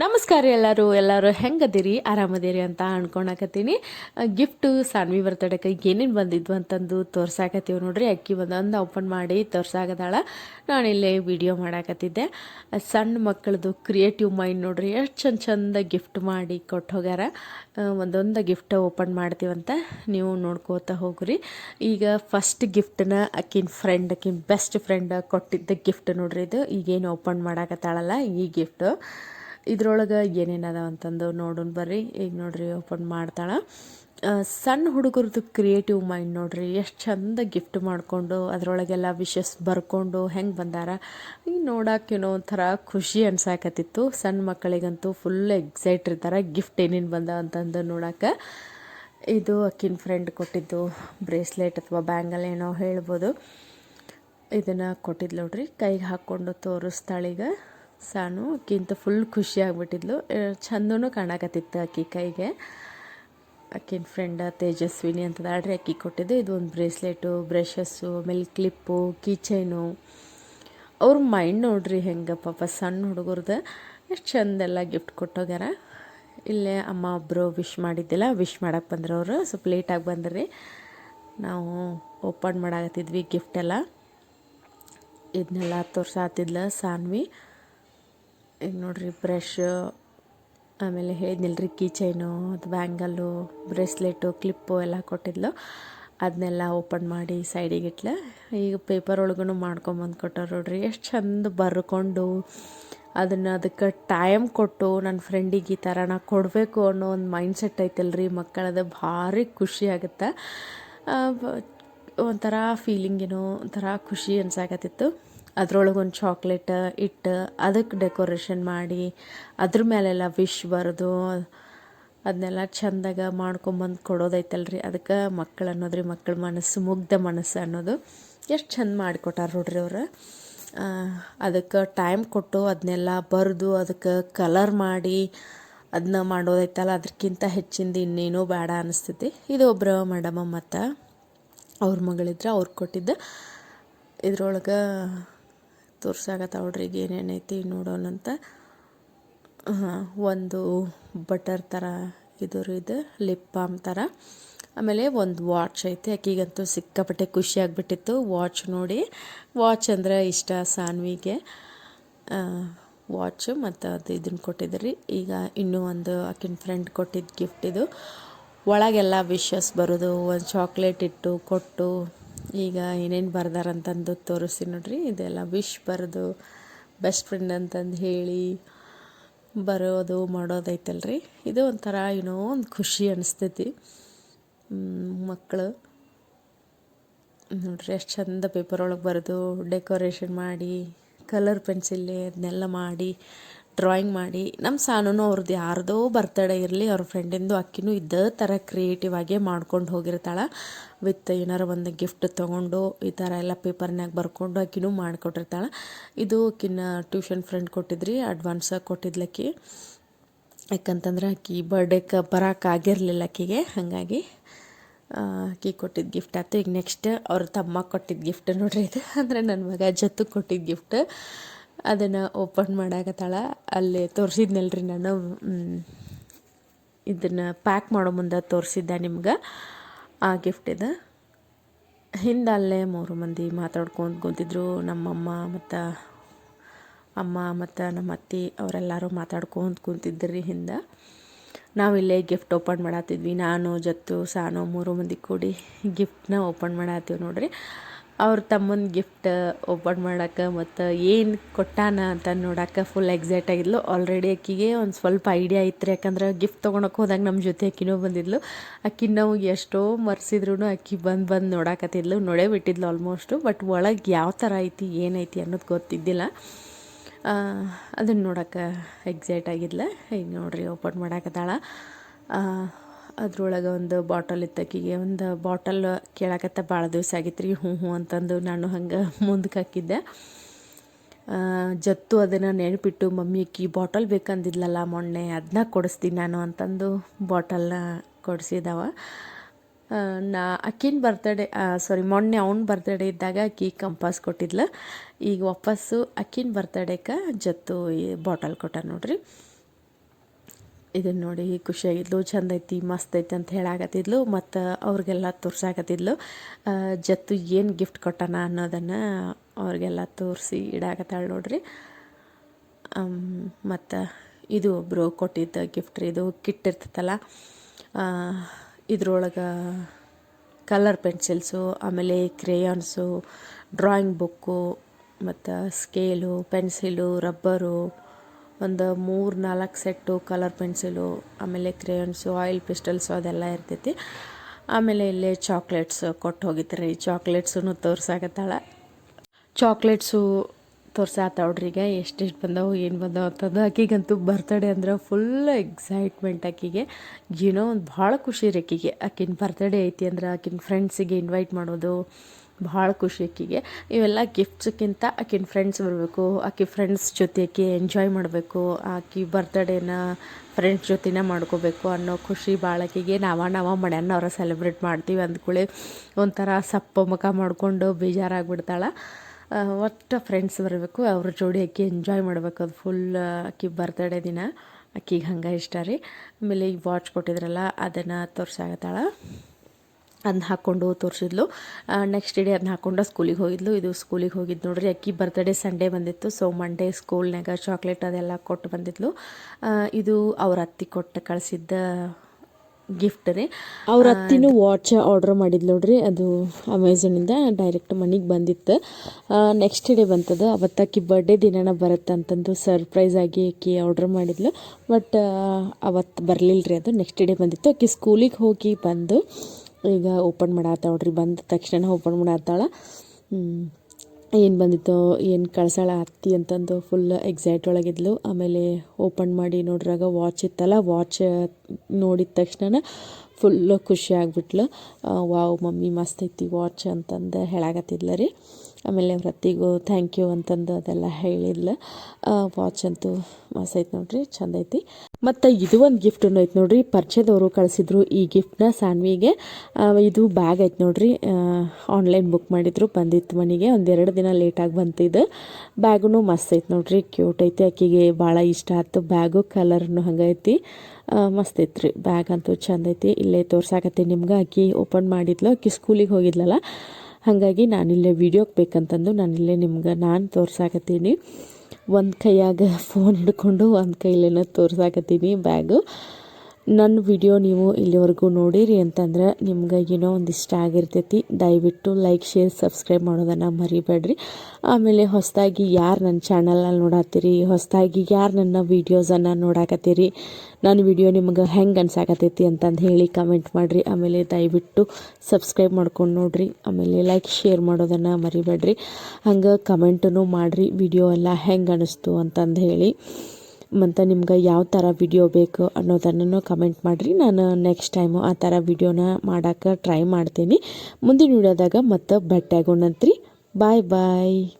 ನಮಸ್ಕಾರ ಎಲ್ಲರೂ. ಎಲ್ಲರೂ ಹೆಂಗದಿರಿ? ಆರಾಮದಿರಿ ಅಂತ ಅನ್ಕೊಳಕತ್ತೀನಿ ಗಿಫ್ಟು ಸಾನ್ವಿ ಬರ್ತಡೇಗೆ ಏನೇನು ಬಂದಿದ್ವು ಅಂತಂದು ತೋರ್ಸಾಕತ್ತೀವಿ ನೋಡ್ರಿ. ಅಕ್ಕಿ ಒಂದೊಂದು ಓಪನ್ ಮಾಡಿ ತೋರ್ಸಾಕತ್ತಾಳ ನಾನಿಲ್ಲೇ ವಿಡಿಯೋ ಮಾಡಾಕತ್ತಿದ್ದೆ. ಸಣ್ಣ ಮಕ್ಕಳದು ಕ್ರಿಯೇಟಿವ್ ಮೈಂಡ್ ನೋಡ್ರಿ. ಎಷ್ಟು ಚಂದ ಚಂದ ಗಿಫ್ಟ್ ಮಾಡಿ ಕೊಟ್ಟು ಹೋಗ್ಯಾರ. ಒಂದೊಂದು ಗಿಫ್ಟ್ ಓಪನ್ ಮಾಡ್ತೀವಂತ ನೀವು ನೋಡ್ಕೋತಾ ಹೋಗ್ರಿ. ಈಗ ಫಸ್ಟ್ ಗಿಫ್ಟನ್ನ ಅಕ್ಕಿನ ಫ್ರೆಂಡ್ ಅಕ್ಕಿನ ಬೆಸ್ಟ್ ಫ್ರೆಂಡ್ ಕೊಟ್ಟಿದ್ದ ಗಿಫ್ಟ್ ನೋಡ್ರಿ ಇದು. ಈಗೇನು ಓಪನ್ ಮಾಡಾಕತ್ತಾಳಲ್ಲ ಈ ಗಿಫ್ಟು ಇದ್ರೊಳಗೆ ಏನೇನು ಅದಾವ ಅಂತಂದು ನೋಡೋಣ ಬರ್ರಿ. ಈಗ ನೋಡ್ರಿ ಓಪನ್ ಮಾಡ್ತಾಳೆ. ಸಣ್ಣ ಹುಡುಗರದು ಕ್ರಿಯೇಟಿವ್ ಮೈಂಡ್ ನೋಡ್ರಿ. ಎಷ್ಟು ಚಂದ ಗಿಫ್ಟ್ ಮಾಡಿಕೊಂಡು ಅದರೊಳಗೆಲ್ಲ ವಿಶಸ್ ಬರ್ಕೊಂಡು ಹೆಂಗೆ ಬಂದಾರ. ಈಗ ನೋಡಕ್ಕೆ ಏನೋ ಒಂಥರ ಖುಷಿ ಅನ್ಸಾಕತ್ತಿತ್ತು. ಸಣ್ಣ ಮಕ್ಕಳಿಗಂತೂ ಫುಲ್ ಎಕ್ಸೈಟ್ ಇರ್ತಾರೆ. ಗಿಫ್ಟ್ ಏನೇನು ಬಂದ ಅಂತಂದು ನೋಡೋಕೆ. ಇದು ಅಕ್ಕಿನ ಫ್ರೆಂಡ್ ಕೊಟ್ಟಿದ್ದು ಬ್ರೇಸ್ಲೆಟ್ ಅಥವಾ ಬ್ಯಾಂಗಲ್ ಏನೋ ಹೇಳ್ಬೋದು. ಇದನ್ನು ಕೊಟ್ಟಿದ್ಲು ನೋಡ್ರಿ. ಕೈಗೆ ಹಾಕ್ಕೊಂಡು ತೋರಿಸ್ತಾಳೀಗ. ಸಾನು, ಅಕ್ಕಿಂತ ಫುಲ್ ಖುಷಿ ಆಗ್ಬಿಟ್ಟಿದ್ಲು. ಚಂದೂ ಕಾಣಕತ್ತಿತ್ತು ಅಕ್ಕಿ ಕೈಗೆ. ಅಕ್ಕಿನ ಫ್ರೆಂಡ ತೇಜಸ್ವಿನಿ ಅಂತದಾಳ್ರಿ ಅಕ್ಕಿ ಕೊಟ್ಟಿದ್ದು. ಇದು ಒಂದು ಬ್ರೇಸ್ಲೆಟು, ಬ್ರಷಸ್ಸು, ಆಮೇಲೆ ಕ್ಲಿಪ್ಪು ಕೀಚೈನು ಅವ್ರ ಮೈಂಡ್ ನೋಡ್ರಿ ಹೆಂಗೆ ಪಾಪ ಸಣ್ಣ ಹುಡುಗರ್ದು. ಎಷ್ಟು ಚಂದೆಲ್ಲ ಗಿಫ್ಟ್ ಕೊಟ್ಟೋಗ್ಯಾರ. ಇಲ್ಲೇ ಅಮ್ಮ ಒಬ್ಬರು ವಿಶ್ ಮಾಡಿದ್ದಿಲ್ಲ. ವಿಶ್ ಮಾಡಕ್ಕೆ ಬಂದ್ರೆ ಅವರು. ಸ್ವಲ್ಪ ಲೇಟಾಗಿ ಬಂದ್ರಿ. ನಾವು ಓಪನ್ ಮಾಡಾಕತ್ತಿದ್ವಿ ಗಿಫ್ಟೆಲ್ಲ ಇದನ್ನೆಲ್ಲ ತೋರ್ಸಾತಿದ್ಲ ಸಾನ್ವಿ. ಈಗ ನೋಡ್ರಿ ಬ್ರಷ್ ಆಮೇಲೆ ಹೇಳಿದ್ನಿಲ್ರಿ ಕೀ ಚೈನು ಅದು ಬ್ಯಾಂಗಲ್ಲು ಬ್ರೇಸ್ಲೆಟು ಕ್ಲಿಪ್ಪು ಎಲ್ಲ ಕೊಟ್ಟಿದ್ಲು. ಅದನ್ನೆಲ್ಲ ಓಪನ್ ಮಾಡಿ ಸೈಡಿಗೆ ಇಟ್ಲೆ, ಈಗ ಪೇಪರ್ ಒಳಗೂ ಮಾಡ್ಕೊಂಬಂದು ಕೊಟ್ಟರು ನೋಡ್ರಿ. ಎಷ್ಟು ಚಂದ ಬರ್ಕೊಂಡು ಅದನ್ನು ಅದಕ್ಕೆ ಟೈಮ್ ಕೊಟ್ಟು ನನ್ನ ಫ್ರೆಂಡಿಗೆ ಈ ಥರ ನಾ ಕೊಡಬೇಕು ಅನ್ನೋ ಒಂದು ಮೈಂಡ್ ಸೆಟ್ ಐತಲ್ರಿ. ಮಕ್ಕಳದು ಭಾರಿ ಖುಷಿ ಆಗುತ್ತೆ. ಒಂಥರ ಫೀಲಿಂಗ್ ಏನೋ ಒಂಥರ ಖುಷಿ ಅನ್ಸಾಕತ್ತಿತ್ತು. ಅದ್ರೊಳಗೆ ಒಂದು ಚಾಕ್ಲೇಟ್ ಇಟ್ಟು ಅದಕ್ಕೆ ಡೆಕೋರೇಷನ್ ಮಾಡಿ, ಅದ್ರ ಮೇಲೆಲ್ಲ ವಿಶ್ ಬರೆದು ಅದನ್ನೆಲ್ಲ ಚಂದಾಗ ಮಾಡ್ಕೊಂಬಂದು ಕೊಡೋದೈತಲ್ರಿ. ಅದಕ್ಕೆ ಮಕ್ಕಳು ಅನ್ನೋದ್ರಿ ಮಕ್ಕಳ ಮನಸ್ಸು, ಮುಗ್ಧ ಮನಸ್ಸು ಅನ್ನೋದು ಎಷ್ಟು ಚಂದ ಮಾಡಿಕೊಟ್ಟಾರ ನೋಡ್ರಿ ಅವರು. ಅದಕ್ಕೆ ಟೈಮ್ ಕೊಟ್ಟು ಅದನ್ನೆಲ್ಲ ಬರೆದು, ಅದಕ್ಕೆ ಕಲರ್ ಮಾಡಿ ಅದನ್ನ ಮಾಡೋದೈತಲ್ಲ ಅದಕ್ಕಿಂತ ಹೆಚ್ಚಿಂದ ಇನ್ನೇನೂ ಬೇಡ ಅನಿಸ್ತೈತಿ. ಇದು ಒಬ್ಬರು ಮೇಡಮ ಮತ್ತು ಅವ್ರ ಮಗಳಿದ್ರೆ ಅವ್ರು ಕೊಟ್ಟಿದ್ದು. ಇದ್ರೊಳಗೆ ತೋರ್ಸಾಕತ್ತವ್ರಿ ಈಗ ಏನೇನೈತಿ ನೋಡೋಣಂತ ಒಂದು ಬಟರ್ ಥರ ಇದು ಇದು, ಲಿಪ್ ಬಾಮ್ ಥರ ಆಮೇಲೆ ಒಂದು ವಾಚ್ ಐತಿ, ಆಕಿಗಂತೂ ಸಿಕ್ಕಾಪಟ್ಟೆ ಖುಷಿ ಆಗಿಬಿಟ್ಟಿತ್ತು ವಾಚ್ ನೋಡಿ. ವಾಚ್ ಅಂದರೆ ಇಷ್ಟ ಸಾನ್ವಿಗೆ. ವಾಚ್ ಮತ್ತು ಅದು ಇದನ್ನು ಕೊಟ್ಟಿದ್ರಿ. ಈಗ ಇನ್ನೂ ಒಂದು ಆಕಿನ ಫ್ರೆಂಡ್ ಕೊಟ್ಟಿದ್ದು ಗಿಫ್ಟ್ ಇದು. ಒಳಗೆಲ್ಲ ವಿಶಸ್ ಬರೋದು, ಒಂದು ಚಾಕ್ಲೇಟ್ ಇಟ್ಟು, ಕೊಟ್ಟು ಈಗ ಏನೇನು ಬರ್ದಾರಂತಂದು ತೋರಿಸಿ ನೋಡ್ರಿ. ಇದೆಲ್ಲ ವಿಶ್ ಬರೆದು, ಬೆಸ್ಟ್ ಫ್ರೆಂಡ್ ಅಂತಂದು ಹೇಳಿ ಬರೋದು, ಮಾಡೋದೈತಲ್ರಿ. ಇದು ಒಂಥರ ಏನೋ ಒಂದು ಖುಷಿ ಅನಿಸ್ತೈತಿ. ಮಕ್ಕಳು ನೋಡ್ರಿ, ಎಷ್ಟು ಚಂದ ಪೇಪರ್ ಒಳಗೆ ಬರೆದು, ಡೆಕೋರೇಷನ್ ಮಾಡಿ, ಕಲರ್ ಪೆನ್ಸಿಲ್ಲಿ ಅದನ್ನೆಲ್ಲ ಮಾಡಿ ಡ್ರಾಯಿಂಗ್ ಮಾಡಿ ನಮ್ಮ ಸಾನೂ ಅವ್ರದ್ದು ಯಾರ್ದೋ ಬರ್ತಡೇ ಇರಲಿ, ಅವ್ರ ಫ್ರೆಂಡಿಂದು ಅಕ್ಕಿನೂ ಇದ್ದ ಥರ ಕ್ರಿಯೇಟಿವ್ ಆಗೇ ಮಾಡ್ಕೊಂಡು ಹೋಗಿರ್ತಾಳೆ. ವಿತ್ ಏನಾರ ಒಂದು ಗಿಫ್ಟ್ ತೊಗೊಂಡು, ಈ ಥರ ಎಲ್ಲ ಪೇಪರ್ನಾಗ ಬರ್ಕೊಂಡು ಅಕ್ಕಿನೂ ಮಾಡಿಕೊಟ್ಟಿರ್ತಾಳೆ. ಇದು ಅಕ್ಕಿನ ಟ್ಯೂಷನ್ ಫ್ರೆಂಡ್ ಕೊಟ್ಟಿದ್ರಿ ಅಡ್ವಾನ್ಸ್ ಕೊಟ್ಟಿದ್ಲಕ್ಕಿ. ಯಾಕಂತಂದ್ರೆ ಆಕಿ ಬರ್ಡೇಕ್ಕೆ ಬರೋಕ್ಕಾಗಿರಲಿಲ್ಲ ಆಕಿಗೆ ಹಾಗಾಗಿ ಅಕ್ಕಿ ಕೊಟ್ಟಿದ್ದ ಗಿಫ್ಟ್ ಆಯ್ತು. ಈಗ ನೆಕ್ಸ್ಟ್ ಅವ್ರ ತಮ್ಮ ಕೊಟ್ಟಿದ್ದ ಗಿಫ್ಟ್ ನೋಡ್ರಿ ಇದು. ಅಂದರೆ ನನ್ನ ಮಗ ಜತ್ತು ಕೊಟ್ಟಿದ್ದ ಗಿಫ್ಟ್ ಅದನ್ನು ಓಪನ್ ಮಾಡಾಕತ್ತಾಳ. ಅಲ್ಲಿ ತೋರಿಸಿದ್ನಲ್ರಿ ನಾನು. ಇದನ್ನು ಪ್ಯಾಕ್ ಮಾಡೋ ಮುಂದೆ ತೋರಿಸಿದ್ದೆ ನಿಮ್ಗೆ. ಆ ಗಿಫ್ಟ್ ಇದು. ಹಿಂದೆ ಅಲ್ಲೇ ಮೂರು ಮಂದಿ ಮಾತಾಡ್ಕೊಂಡು ಕುಂತಿದ್ರು. ನಮ್ಮಮ್ಮ ಮತ್ತು ಅಮ್ಮ ಮತ್ತು ನಮ್ಮ ಅತ್ತಿ ಅವರೆಲ್ಲರೂ ಮಾತಾಡ್ಕೊಂಡು ರೀ ಹಿಂದೆ. ನಾವಿಲ್ಲೇ ಗಿಫ್ಟ್ ಓಪನ್ ಮಾಡತ್ತಿದ್ವಿ ನಾನು, ಜತ್ತು, ಸಾನು ಮೂರು ಮಂದಿ ಕೂಡಿ ಗಿಫ್ಟ್ನ ಓಪನ್ ಮಾಡತ್ತೀವಿ ನೋಡ್ರಿ. ಅವ್ರ ತಮ್ಮನ ಗಿಫ್ಟ್ ಓಪನ್ ಮಾಡೋಕೆ ಮತ್ತು ಏನು ಕೊಟ್ಟಾನ ಅಂತ ನೋಡಕ್ಕೆ ಫುಲ್ ಎಕ್ಸೈಟ್ ಆಗಿದ್ಲು. ಆಲ್ರೆಡಿ ಅಕ್ಕಿಗೆ ಒಂದು ಸ್ವಲ್ಪ ಐಡಿಯಾ ಐತ್ರಿ ಯಾಕಂದ್ರೆ ಗಿಫ್ಟ್ ತೊಗೊಳಕ್ಕೆ ಹೋದಾಗ ನಮ್ಮ ಜೊತೆ ಅಕ್ಕಿನೂ ಬಂದಿದ್ಲು. ಅಕ್ಕಿ ನಾವು ಎಷ್ಟೋ ಮರ್ಸಿದ್ರು ಅಕ್ಕಿ ಬಂದು ಬಂದು ನೋಡಾಕತ್ತಿದ್ಲು, ನೋಡೇ ಬಿಟ್ಟಿದ್ಲು ಆಲ್ಮೋಸ್ಟು ಬಟ್ ಒಳಗೆ ಯಾವ ಥರ ಐತಿ ಏನೈತಿ ಅನ್ನೋದು ಗೊತ್ತಿದ್ದಿಲ್ಲ. ಅದನ್ನು ನೋಡೋಕೆ ಎಕ್ಸೈಟ್ ಆಗಿದ್ಲ. ಈಗ ನೋಡ್ರಿ ಓಪನ್ ಮಾಡಾಕತ್ತಾಳ. ಅದ್ರೊಳಗೆ ಒಂದು ಬಾಟಲ್ ಇತ್ತಕ್ಕಿಗೆ ಒಂದು ಬಾಟಲ್ ಕೇಳಕತ್ತ ಭಾಳ ದಿವಸ ಆಗಿತ್ತು ರೀ ಹ್ಞೂ ಹ್ಞೂ ಅಂತಂದು ನಾನು ಹಂಗೆ ಮುಂದಕ್ಕೆ ಹಾಕಿದ್ದೆ. ಜತ್ತು ಅದನ್ನು ನೆನಪಿಟ್ಟು, ಮಮ್ಮಿ, ಅಕ್ಕಿ ಬಾಟಲ್ ಬೇಕಂದಿದ್ಲಲ್ಲ ಮೊನ್ನೆ ಅದನ್ನ ಕೊಡಿಸ್ತೀನಿ ನಾನು ಅಂತಂದು ಬಾಟಲ್ನ ಕೊಡಿಸಿದವ. ನಾ, ಅಕ್ಕಿನ ಬರ್ತಡೇ ಸಾರಿ ಮೊನ್ನೆ ಅವ್ನ ಬರ್ತಡೇ ಇದ್ದಾಗ ಅಕ್ಕಿ ಕಂಪಾಸ್ ಕೊಟ್ಟಿದ್ಲು. ಈಗ ವಾಪಸ್ಸು ಅಕ್ಕಿನ ಬರ್ತಡೇಕ ಜತ್ತು ಈ ಬಾಟಲ್ ಕೊಟ್ಟ ನೋಡ್ರಿ. ಇದನ್ನು ನೋಡಿ ಖುಷಿಯಾಗಿದ್ಲು ಚಂದ ಐತಿ ಮಸ್ತ್ ಐತಿ ಅಂತ ಹೇಳಾಕತ್ತಿದ್ಲು, ಮತ್ತು ಅವ್ರಿಗೆಲ್ಲ ತೋರ್ಸಾಕತ್ತಿದ್ಲು. ಜತ್ತು ಏನು ಗಿಫ್ಟ್ ಕೊಟ್ಟಾನ ಅನ್ನೋದನ್ನು ಅವ್ರಿಗೆಲ್ಲ ತೋರಿಸಿ ಇಡಾಕತ್ತಾಳೆ ನೋಡ್ರಿ. ಮತ್ತು ಇದು ಒಬ್ಬರು ಕೊಟ್ಟಿದ್ದ ಗಿಫ್ಟ್ ರೀ, ಇದು ಕಿಟ್ ಇರ್ತೈತಲ್ಲ ಇದ್ರೊಳಗೆ ಕಲರ್ ಪೆನ್ಸಿಲ್ಸು ಆಮೇಲೆ ಕ್ರೇಯಾನ್ಸು ಡ್ರಾಯಿಂಗ್ ಬುಕ್ಕು ಮತ್ತು ಸ್ಕೇಲು ಪೆನ್ಸಿಲು ರಬ್ಬರು ಒಂದು ಮೂರು ನಾಲ್ಕು ಸೆಟ್ಟು ಕಲರ್ ಪೆನ್ಸಿಲು, ಆಮೇಲೆ ಕ್ರೇಯನ್ಸು, ಆಯಿಲ್ ಪಿಸ್ಟಲ್ಸು ಅದೆಲ್ಲ ಇರ್ತೈತಿ. ಆಮೇಲೆ ಇಲ್ಲೇ ಚಾಕ್ಲೇಟ್ಸ್ ಕೊಟ್ಟು ಹೋಗಿದ್ರಿ. ಚಾಕ್ಲೇಟ್ಸೂ ತೋರ್ಸಾಕತ್ತಾಳ. ಚಾಕ್ಲೇಟ್ಸು ತೋರ್ಸಾತವ್ರಿ ಈಗ ಎಷ್ಟೆಷ್ಟು ಬಂದವು, ಏನು ಬಂದವು ಅಂತಂದು. ಆಕಿಗಂತೂ ಬರ್ತಡೇ ಅಂದ್ರೆ ಫುಲ್ ಎಕ್ಸೈಟ್ಮೆಂಟ್ ಆಕಿಗೆ. ಏನೋ ಒಂದು ಭಾಳ ಖುಷಿ ರೀ ಆಕಿಗೆ. ಆಕಿನ ಬರ್ತಡೇ ಐತಿ ಅಂದ್ರೆ ಆಕಿನ ಫ್ರೆಂಡ್ಸಿಗೆ ಇನ್ವೈಟ್ ಮಾಡೋದು ಭಾಳ ಖುಷಿ ಆಕಿಗೆ. ಇವೆಲ್ಲ ಗಿಫ್ಟ್ಸ್ಕ್ಕಿಂತ ಆಕಿನ ಫ್ರೆಂಡ್ಸ್ ಬರಬೇಕು, ಆಕಿ ಫ್ರೆಂಡ್ಸ್ ಜೊತೆ ಆಕಿ ಎಂಜಾಯ್ ಮಾಡಬೇಕು, ಆಕಿ ಬರ್ತಡೇನ ಫ್ರೆಂಡ್ಸ್ ಜೊತೆನೇ ಮಾಡ್ಕೋಬೇಕು ಅನ್ನೋ ಖುಷಿ ಭಾಳ ಆಕಿಗೆ. ನಾವ ನಾವ ಮಡ್ಯಾನವ್ರ ಸೆಲೆಬ್ರೇಟ್ ಮಾಡ್ತೀವಿ ಅಂದ್ಕೊಳ್ಳಿ ಒಂಥರ ಸಪ್ಪ ಮುಖ ಮಾಡಿಕೊಂಡು ಬೇಜಾರಾಗ್ಬಿಡ್ತಾಳೆ. ಒಟ್ಟು ಫ್ರೆಂಡ್ಸ್ ಬರಬೇಕು, ಅವ್ರ ಜೋಡಿ ಆಕಿ ಎಂಜಾಯ್ ಮಾಡಬೇಕು. ಅದು ಫುಲ್ ಆಕಿ ಬರ್ತಡೇ ದಿನ. ಆಕಿಗೆ ಹಂಗೆ ಇಷ್ಟ ರೀ. ಆಮೇಲೆ ಈಗ ವಾಚ್ ಕೊಟ್ಟಿದ್ರಲ್ಲ, ಅದನ್ನು ತೋರ್ಸಾಕತ್ತಾಳ. ಅದನ್ನ ಹಾಕ್ಕೊಂಡು ತೋರಿಸಿದ್ಲು. ನೆಕ್ಸ್ಟ್ ಡೇ ಅದನ್ನ ಹಾಕ್ಕೊಂಡು ಸ್ಕೂಲಿಗೆ ಹೋಗಿದ್ಲು. ಇದು ಸ್ಕೂಲಿಗೆ ಹೋಗಿದ್ದು ನೋಡ್ರಿ ಅಕ್ಕಿ ಬರ್ತ್ಡೇ ಸಂಡೇ ಬಂದಿತ್ತು. ಸೊ ಮಂಡೇ ಸ್ಕೂಲ್ನಾಗ ಚಾಕ್ಲೇಟ್ ಅದೆಲ್ಲ ಕೊಟ್ಟು ಬಂದಿದ್ಲು. ಇದು ಅವ್ರ ಅತ್ತಿ ಕೊಟ್ಟು ಕಳಿಸಿದ್ದ ಗಿಫ್ಟ್ ರೀ. ಅವ್ರ ಅತ್ತಿನೂ ವಾಚ್ ಆರ್ಡ್ರ್ ಮಾಡಿದ್ಲು ನೋಡ್ರಿ. ಅದು ಅಮೆಝಾನಿಂದ ಡೈರೆಕ್ಟ್ ಮನೆಗೆ ಬಂದಿತ್ತು. ನೆಕ್ಸ್ಟ್ ಡೇ ಬಂತದು. ಅವತ್ತು ಆಕಿ ಬರ್ಡೇ ದಿನನ ಬರುತ್ತೆ ಅಂತಂದು ಸರ್ಪ್ರೈಸ್ ಆಗಿ ಆಕಿ ಆರ್ಡ್ರ್ ಮಾಡಿದ್ಲು. ಬಟ್ ಅವತ್ತು ಬರಲಿಲ್ಲ ರೀ ಅದು. ನೆಕ್ಸ್ಟ್ ಡೇ ಬಂದಿತ್ತು. ಆಕಿ ಸ್ಕೂಲಿಗೆ ಹೋಗಿ ಬಂದು ಈಗ ಓಪನ್ ಮಾಡಾತ್ತಾಳ ನೋಡ್ರಿ. ಬಂದ ತಕ್ಷಣ ಓಪನ್ ಮಾಡಾತ್ತಾಳ. ಏನು ಬಂದಿತ್ತು, ಏನು ಕಳ್ಸಾಳ ಅತ್ತಿ ಅಂತಂದು ಫುಲ್ ಎಕ್ಸೈಟ್ ಒಳಗಿದ್ಲು. ಆಮೇಲೆ ಓಪನ್ ಮಾಡಿ ನೋಡ್ರಾಗ ವಾಚ್ ಇತ್ತಲ್ಲ ವಾಚ್ ನೋಡಿದ ತಕ್ಷಣ ಫುಲ್ಲು ಖುಷಿ ಆಗ್ಬಿಟ್ಲು. ವಾವ್ ಮಮ್ಮಿ ಮಸ್ತ್ ಐತಿ ವಾಚ್ ಅಂತಂದು ಹೇಳಾಕತ್ತಿದ್ಲ ರೀ. ಆಮೇಲೆ ವೃತ್ತಿಗೂ ಥ್ಯಾಂಕ್ ಯು ಅಂತಂದು ಅದೆಲ್ಲ ಹೇಳಿದ್ಲು. ವಾಚ್ ಅಂತೂ ಮಸ್ತ್ ಐತೆ ನೋಡ್ರಿ, ಚಂದ ಐತಿ. ಮತ್ತು ಇದು ಒಂದು ಗಿಫ್ಟ್ ಐತೆ ನೋಡ್ರಿ, ಪರಿಚಯದವರು ಕಳಿಸಿದ್ರು ಈ ಗಿಫ್ಟ್ನ ಸಾನ್ವಿಗೆ. ಇದು ಬ್ಯಾಗ್ ಐತೆ ನೋಡ್ರಿ ಆನ್ಲೈನ್ ಬುಕ್ ಮಾಡಿದ್ರು, ಬಂದಿತ್ತು ಮನೆಗೆ ಒಂದೆರಡು ದಿನ ಲೇಟಾಗಿ ಬಂತಿದ್ದು ಬ್ಯಾಗೂ ಮಸ್ತ್ ಐತೆ ನೋಡ್ರಿ ಕ್ಯೂಟ್ ಐತಿ, ಆಕಿಗೆ ಭಾಳ ಇಷ್ಟ ಆಯ್ತು ಬ್ಯಾಗು ಕಲರ್ನು ಹಂಗೈತಿ ಮಸ್ತ್ ಐತ್ರಿ ಬ್ಯಾಗ್ ಅಂತೂ ಚಂದ ಐತಿ. ಇಲ್ಲೇ ತೋರ್ಸಾಕತ್ತಿ ನಿಮ್ಗೆ, ಆಕಿ ಓಪನ್ ಮಾಡಿದ್ಲು, ಆಕಿ ಸ್ಕೂಲಿಗೆ ಹೋಗಿದ್ಲಲ್ಲ. ಹಾಗಾಗಿ ನಾನಿಲ್ಲೇ ವೀಡಿಯೋಗೆ ಬೇಕಂತಂದು ನಾನಿಲ್ಲೇ ನಿಮ್ಗೆ ನಾನು ತೋರ್ಸಾಕತ್ತೀನಿ. ಒಂದು ಕೈಯಾಗ ಫೋನ್ ಹಿಡ್ಕೊಂಡು ಒಂದು ಕೈಲೇನ ತೋರ್ಸಾಕತ್ತೀನಿ ಬ್ಯಾಗು ನನ್ನ ವಿಡಿಯೋ ನೀವು ಇಲ್ಲಿವರೆಗೂ ನೋಡಿರಿ ಅಂತಂದ್ರೆ ನಿಮ್ಗೆ ಏನೋ ಒಂದು ಇಷ್ಟ ಆಗಿರ್ತೈತಿ. ದಯವಿಟ್ಟು ಲೈಕ್ ಶೇರ್ ಸಬ್ಸ್ಕ್ರೈಬ್ ಮಾಡೋದನ್ನು ಮರಿಬೇಡ್ರಿ. ಆಮೇಲೆ ಹೊಸದಾಗಿ ಯಾರು ನನ್ನ ಚಾನಲಲ್ಲಿ ನೋಡತ್ತೀರಿ? ಹೊಸದಾಗಿ ಯಾರು ನನ್ನ ವೀಡಿಯೋಸನ್ನು ನೋಡಾಕತ್ತೀರಿ? ನನ್ನ ವಿಡಿಯೋ ನಿಮ್ಗೆ ಹೆಂಗೆ ಅನ್ಸಾಕತ್ತೈತಿ ಅಂತಂದು ಹೇಳಿ ಕಮೆಂಟ್ ಮಾಡಿರಿ. ಆಮೇಲೆ ದಯವಿಟ್ಟು ಸಬ್ಸ್ಕ್ರೈಬ್ ಮಾಡ್ಕೊಂಡು ನೋಡಿರಿ. ಆಮೇಲೆ ಲೈಕ್ ಶೇರ್ ಮಾಡೋದನ್ನು ಮರಿಬೇಡ್ರಿ. ಹಂಗೆ ಕಮೆಂಟನ್ನು ಮಾಡಿರಿ. ವಿಡಿಯೋ ಎಲ್ಲ ಹೆಂಗೆ ಅನಿಸ್ತು ಅಂತಂದು ಹೇಳಿ. ಮತ್ತು ನಿಮ್ಗೆ ಯಾವ ಥರ ವಿಡಿಯೋ ಬೇಕು ಅನ್ನೋದನ್ನು ಕಮೆಂಟ್ ಮಾಡಿರಿ. ನಾನು ನೆಕ್ಸ್ಟ್ ಟೈಮು ಆ ಥರ ವಿಡಿಯೋನ ಮಾಡೋಕ್ಕೆ ಟ್ರೈ ಮಾಡ್ತೀನಿ. ಮುಂದಿನ ವಿಡಿಯೋದಾಗ ಮತ್ತೆ ಭೇಟಿಯಾಗೋಣಂತ್ರಿ. ಬಾಯ್ ಬಾಯ್